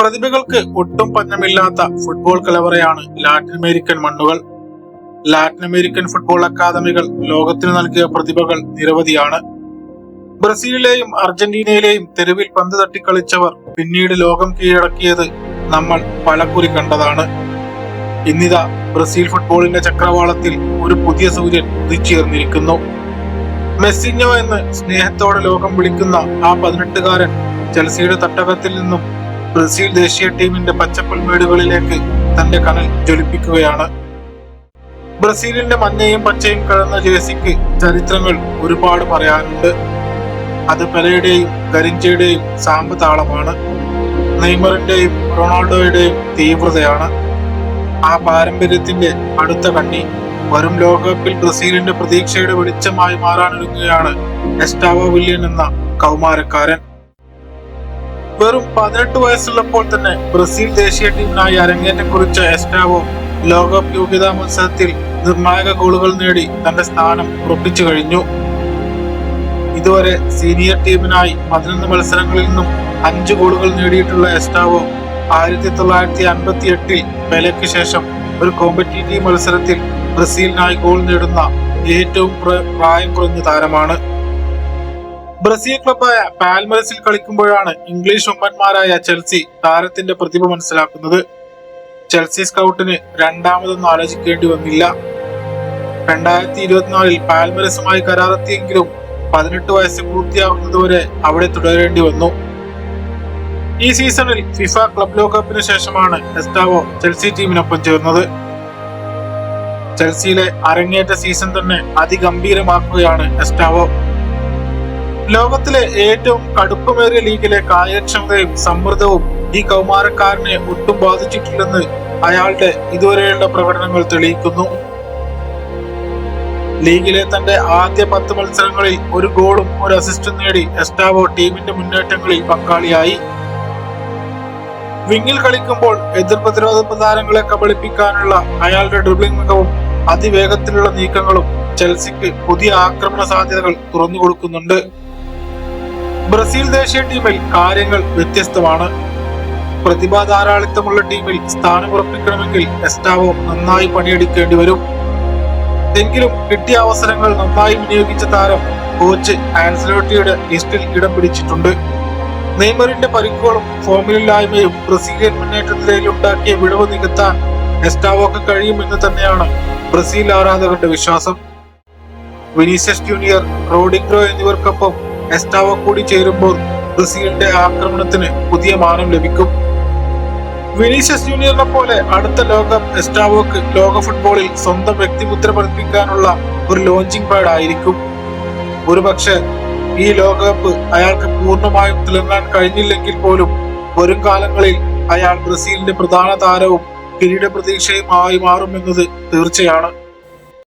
പ്രതിഭകൾക്ക് ഒട്ടും പഞ്ഞമില്ലാത്ത ഫുട്ബോൾ കലവറയാണ് ലാറ്റിൻ അമേരിക്കൻ മണ്ണുകൾ. ലാറ്റിൻ അമേരിക്കൻ ഫുട്ബോൾ അക്കാദമികൾ ലോകത്തിന് നൽകിയ പ്രതിഭകൾ നിരവധിയാണ്. ബ്രസീലിലെയും അർജന്റീനയിലെയും തെരുവിൽ പന്ത് തട്ടിക്കളിച്ചവർ പിന്നീട് ലോകം കീഴടക്കിയത് നമ്മൾ പലകുറി കണ്ടതാണ്. ഇന്നിതാ ബ്രസീൽ ഫുട്ബോളിന്റെ ചക്രവാളത്തിൽ ഒരു പുതിയ സൂര്യൻ ഉദിച്ചേർന്നിരിക്കുന്നു മെസ്സിഞ്ഞോ എന്ന് സ്നേഹത്തോടെ ലോകം വിളിക്കുന്ന ആ പതിനെട്ടുകാരൻ ചെൽസിയുടെ തട്ടകത്തിൽ നിന്നും ബ്രസീൽ ദേശീയ ടീമിന്റെ പച്ചപ്പുൽമേടുകളിലേക്ക് തന്റെ കനൽ ജ്വലിപ്പിക്കുകയാണ്. ബ്രസീലിന്റെ മഞ്ഞയും പച്ചയും കഴന്ന ജേഴ്സിക്ക് ചരിത്രങ്ങൾ ഒരുപാട് പറയാനുണ്ട്. അത് പെലയുടെയും കരിഞ്ചയുടെയും സാമ്പ് താളമാണ് നെയ്മറിന്റെയും റൊണാൾഡോയുടെയും തീവ്രതയാണ്. ആ പാരമ്പര്യത്തിന്റെ അടുത്ത കണ്ണി വരും ലോകകപ്പിൽ ബ്രസീലിന്റെ പ്രതീക്ഷയുടെ വെളിച്ചമായി മാറാനൊരുങ്ങുകയാണ് എസ്റ്റാവോ വില്യൻ എന്ന കൗമാരക്കാരൻ. വെറും പതിനെട്ട് വയസ്സുള്ളപ്പോൾ തന്നെ ബ്രസീൽ ദേശീയ ടീമിനായി അരങ്ങേറ്റം കുറിച്ച എസ്റ്റാവോ ലോകകപ്പ് യോഗ്യതാ മത്സരത്തിൽ നിർണായക ഗോളുകൾ നേടി തന്റെ സ്ഥാനം ഉറപ്പിച്ചു കഴിഞ്ഞു. ഇതുവരെ സീനിയർ ടീമിനായി പതിനൊന്ന് മത്സരങ്ങളിൽ നിന്നും അഞ്ച് ഗോളുകൾ നേടിയിട്ടുള്ള എസ്റ്റാവോ ആയിരത്തി തൊള്ളായിരത്തി അൻപത്തി എട്ടിൽ പെലയ്ക്ക് ശേഷം ഒരു കോമ്പറ്റീറ്റീവ് മത്സരത്തിൽ ബ്രസീലിനായി ഗോൾ നേടുന്ന ഏറ്റവും പ്രായം കുറഞ്ഞ താരമാണ്. ബ്രസീൽ ക്ലബായ പാൽമരസിൽ കളിക്കുമ്പോഴാണ് ഇംഗ്ലീഷ് ഉമ്മന്മാരായ ചെൽസി താരത്തിന്റെ പ്രതിഭ മനസ്സിലാക്കുന്നത്. ചെൽസി സ്കൗട്ടിന് രണ്ടാമതൊന്നും ആലോചിക്കേണ്ടി വന്നില്ല. രണ്ടായിരത്തി ഇരുപത്തിനാലിൽ പാൽമരസുമായി കരാറെത്തിയെങ്കിലും പതിനെട്ട് വയസ്സ് പൂർത്തിയാകുന്നതുവരെ അവിടെ തുടരേണ്ടി വന്നു. ഈ സീസണിൽ ഫിഫ ക്ലബ് ലോകകപ്പിന് ശേഷമാണ് എസ്റ്റാവോ ചെൽസി ടീമിനൊപ്പം ചേർന്നത്. ചെൽസിയിലെ അരങ്ങേറ്റ സീസൺ തന്നെ അതിഗംഭീരമാക്കുകയാണ് എസ്റ്റാവോ ലോകത്തിലെ ഏറ്റവും കടുപ്പമേറിയ ലീഗിലെ കാര്യക്ഷമതയും സമ്മർദ്ദവും ഈ കൗമാരക്കാരനെ ഒട്ടും ബാധിച്ചിട്ടില്ലെന്ന് അയാളുടെ ഇതുവരെയുള്ള പ്രകടനങ്ങൾ തെളിയിക്കുന്നു. ലീഗിലെ തന്റെ ആദ്യ പത്ത് മത്സരങ്ങളിൽ ഒരു ഗോളും ഒരു അസിസ്റ്റും നേടി എസ്റ്റാവോ ടീമിന്റെ മുന്നേറ്റങ്ങളിൽ പങ്കാളിയായി. വിങ്ങിൽ കളിക്കുമ്പോൾ എതിർ പ്രതിരോധ താരങ്ങളെ കബളിപ്പിക്കാനുള്ള അയാളുടെ ഡ്രിബ്ലിംഗ് മികവും അതിവേഗത്തിലുള്ള നീക്കങ്ങളും ചെൽസിക്ക് പുതിയ ആക്രമണ സാധ്യതകൾ തുറന്നു കൊടുക്കുന്നുണ്ട് ബ്രസീൽ ദേശീയ ടീമിൽ കാര്യങ്ങൾ വ്യത്യസ്തമാണ്. പ്രതിഭാ ധാരാളിത്തമുള്ള ടീമിൽ സ്ഥാനമുറപ്പിക്കണമെങ്കിൽ എസ്റ്റാവോ നന്നായി പണിയെടുക്കേണ്ടി വരും. എങ്കിലും കിട്ടിയ അവസരങ്ങൾ നന്നായി വിനിയോഗിച്ച താരം കോച്ച് ആൻസലോട്ടിയുടെ ലിസ്റ്റിൽ ഇടം പിടിച്ചിട്ടുണ്ട്. നെയ്മറിന്റെ പരിക്കുകളും ഫോമിലില്ലായ്മയും ബ്രസീലിയൻ മുന്നേറ്റത്തിലേക്ക് ഉണ്ടാക്കിയ വിടവ് നികത്താൻ എസ്റ്റാവോക്ക് കഴിയുമെന്ന് തന്നെയാണ് ബ്രസീൽ ആരാധകരുടെ വിശ്വാസം. വിനീഷ്യസ് ജൂനിയർ റോഡിഗ്രോ എന്നിവർക്കൊപ്പം എസ്റ്റാവോ കൂടി ചേരുമ്പോൾ ബ്രസീലിന്റെ ആക്രമണത്തിന് പുതിയ മാനം ലഭിക്കും. വിനീഷ്യസ് ജൂനിയറിനെ പോലെ അടുത്ത ലോകകപ്പ് എസ്റ്റാവോക്ക് ലോക ഫുട്ബോളിൽ സ്വന്തം വ്യക്തിമുദ്ര പതിപ്പിക്കാനുള്ള ഒരു ലോഞ്ചിങ് പാഡ് ആയിരിക്കും. ഒരുപക്ഷെ ഈ ലോകകപ്പ് അയാൾക്ക് പൂർണമായും തിളങ്ങാൻ കഴിഞ്ഞില്ലെങ്കിൽ പോലും വരും കാലങ്ങളിൽ അയാൾ ബ്രസീലിന്റെ പ്രധാന താരവും കിരീട പ്രതീക്ഷയുമായി മാറുമെന്നത് തീർച്ചയാണ്.